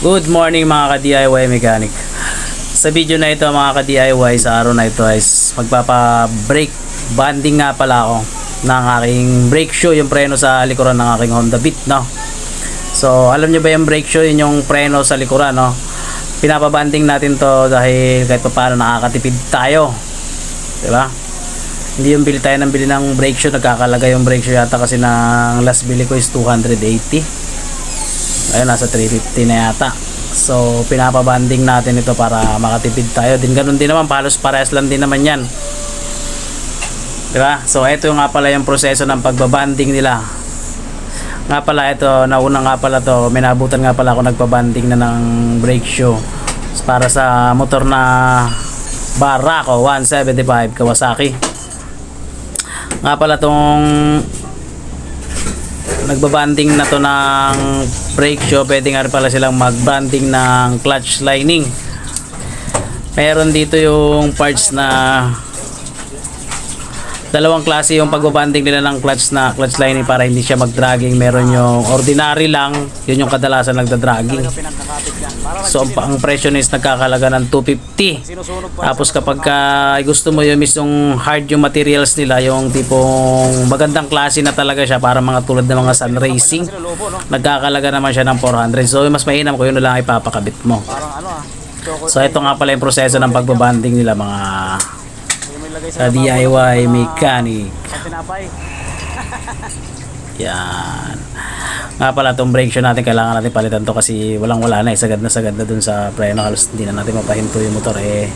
Good morning mga ka-DIY mechanic. Sa video na ito mga ka-DIY sa araw na ito is magpapa-brake banding nga pala ako ng aking brake shoe, yung preno sa likuran ng aking Honda Beat, no? So, alam nyo ba yung brake shoe, yun yung preno sa likuran, no? Pinapabanding natin to dahil kahit pa paano nakakatipid tayo. 'Di ba? Hindi yung bili tayo ng bili ng brake shoe, nagkakalaga yung brake shoe yata kasi ng last bili ko is 280 ayun nasa 350 na yata. So pinapabanding natin ito para makatipid tayo. Din ganun din naman palos parehas lang din naman yan. Diba? So ito nga pala yung proseso ng pagbabanding nila. Nga pala ito nauna nga pala to. Minabutan nga pala ako nagpabanding na ng brake shoe. Para sa motor na Barako 175 Kawasaki. Nga pala tong nagbabanding na to ng brake shoe pwede nga pala silang magbanding ng clutch lining. Meron dito yung parts na dalawang klase yung pagbabanding nila ng clutch na clutch lining para hindi siya mag-dragging. Meron yung ordinary lang yun yung kadalasan nagda-dragging. So ang, ang presyo is nagkakalaga ng 250 tapos kapag ka gusto mo yung mismong hard yung materials nila yung tipong magandang klase na talaga siya para mga tulad ng mga sun racing nagkakalaga naman siya ng 400 so mas mainam ko yun lang ipapakabit mo. So ito nga pala yung proseso ng pagbabanding nila mga sa DIY mechanic. yan. Nga pala itong brake shoe natin kailangan natin palitan to kasi walang wala na eh. Sagad na sagad na dun sa preno. Halos hindi na natin mapahinto yung motor eh.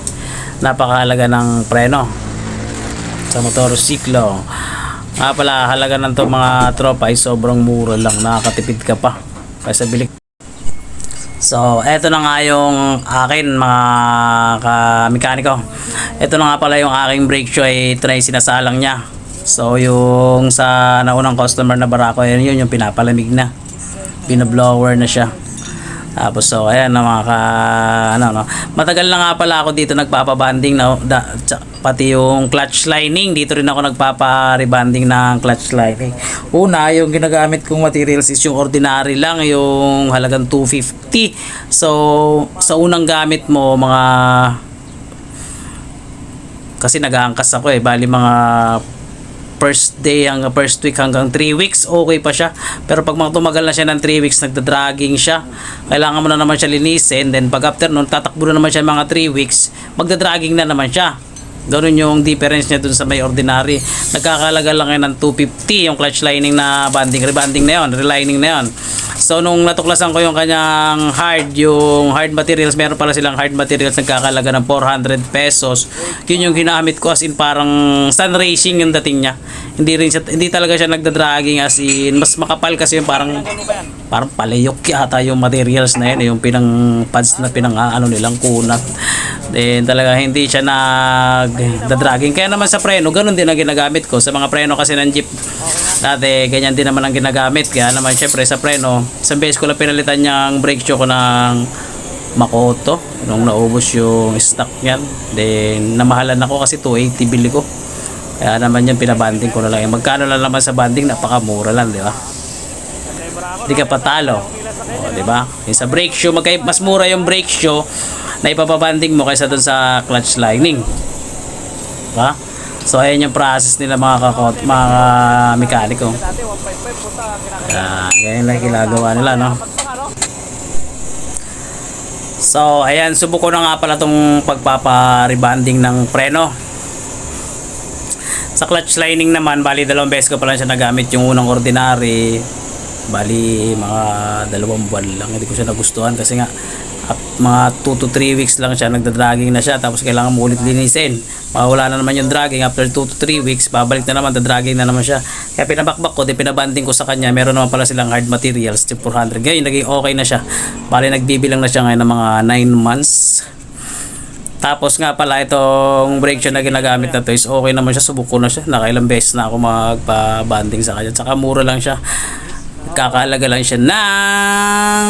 Napakahalaga ng preno sa motor siklo. Nga pala halaga ng to mga tropa ay sobrang mura lang. Nakakatipid ka pa. Kaysa bilik So, eto na nga yung akin mga ka-mekaniko. Ito na nga pala yung aking brake shoe ito na yung sinasalang niya. So, yung sa naunang customer na barako, yun, yun yung pinapalamig na. Pinablower na siya. Tapos so ayan na mga ka, ano no. Matagal na nga pala ako dito nagpapabanding na da, pati yung clutch lining dito rin ako nagpapa-rebanding ng clutch lining. Una, yung ginagamit kong materials is yung ordinary lang, yung halagang 250. So sa unang gamit mo mga kasi nag-aangkas ako eh, bali mga first day hanggang first week hanggang 3 weeks okay pa siya pero pag mga tumagal na siya ng 3 weeks nagda-dragging siya kailangan mo na naman siya linisin then pag after nun tatakbo na naman siya mga 3 weeks magda-dragging na naman siya Ganun yung difference niya dun sa may ordinary. Nagkakalaga lang yan ng 250 yung clutch lining na banding, rebanding na yon, relining na yon. So nung natuklasan ko yung kanyang hard, yung hard materials, meron pala silang hard materials nagkakalaga ng 400 pesos. Yun yung ginamit ko as in parang sun racing yung dating niya. Hindi rin siya, hindi talaga siya nagda-dragging as in mas makapal kasi yung parang parang palayok yata yung materials na yun, yung pinang pads na pinang ano nilang kunat. Then talaga hindi siya nag-dragging. Kaya naman sa preno, ganun din ang ginagamit ko. Sa mga preno kasi ng jeep, dati ganyan din naman ang ginagamit. Kaya naman syempre sa preno, isang beses ko lang pinalitan yung brake shoe ko ng Makoto nung naubos yung stock niyan. Then namahalan ako kasi 280 bili ko. Kaya naman yan pinabanding ko na lang. Magkano lang naman sa banding, napakamura lang, di ba? Hindi ka patalo. O, di ba? Yung sa brake shoe, magkay mas mura yung brake shoe na ipapabanding mo kaysa dun sa clutch lining. Diba? So, ayan yung process nila mga kakot, mga mekaniko. Ayan, ganyan lang ginagawa nila, no? So, ayan, subuko na nga pala tong pagpapa-rebanding ng preno. Sa clutch lining naman, bali dalawang beses ko pa lang siya nagamit yung unang ordinary. Bali mga dalawang buwan lang. Hindi ko siya nagustuhan kasi nga at mga 2 to 3 weeks lang siya nagda-dragging na siya tapos kailangan mo ulit linisin. Mawala na naman yung dragging after 2 to 3 weeks babalik na naman dragging na naman siya. Kaya pinabakbak ko, di pinabanding ko sa kanya. Meron naman pala silang hard materials, tip 400. Ngayon naging okay na siya. Bali nagbibilang na siya ngayon ng mga 9 months. Tapos nga pala itong brake shoe na ginagamit na to is okay naman siya, subuko na siya. Nakailang beses na ako magpa-banding sa kanya. Tsaka mura lang siya. Kakalaga lang siya ng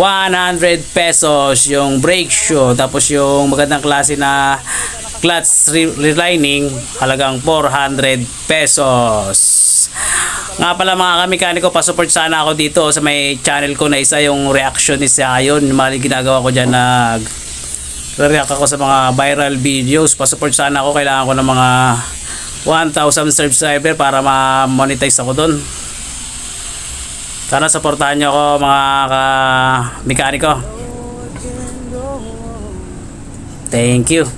100 pesos yung brake shoe. Tapos yung magandang klase na clutch re- relining halagang 400 pesos. Nga pala mga kamekaniko, pasupport sana ako dito sa may channel ko na isa yung reaction ni Sayon. Mga ginagawa ko dyan na react ako sa mga viral videos. Pasupport sana ako. Kailangan ko ng mga 1,000 subscriber para ma-monetize ako doon. Sana supportahan nyo ako mga ka-mekaniko. Thank you.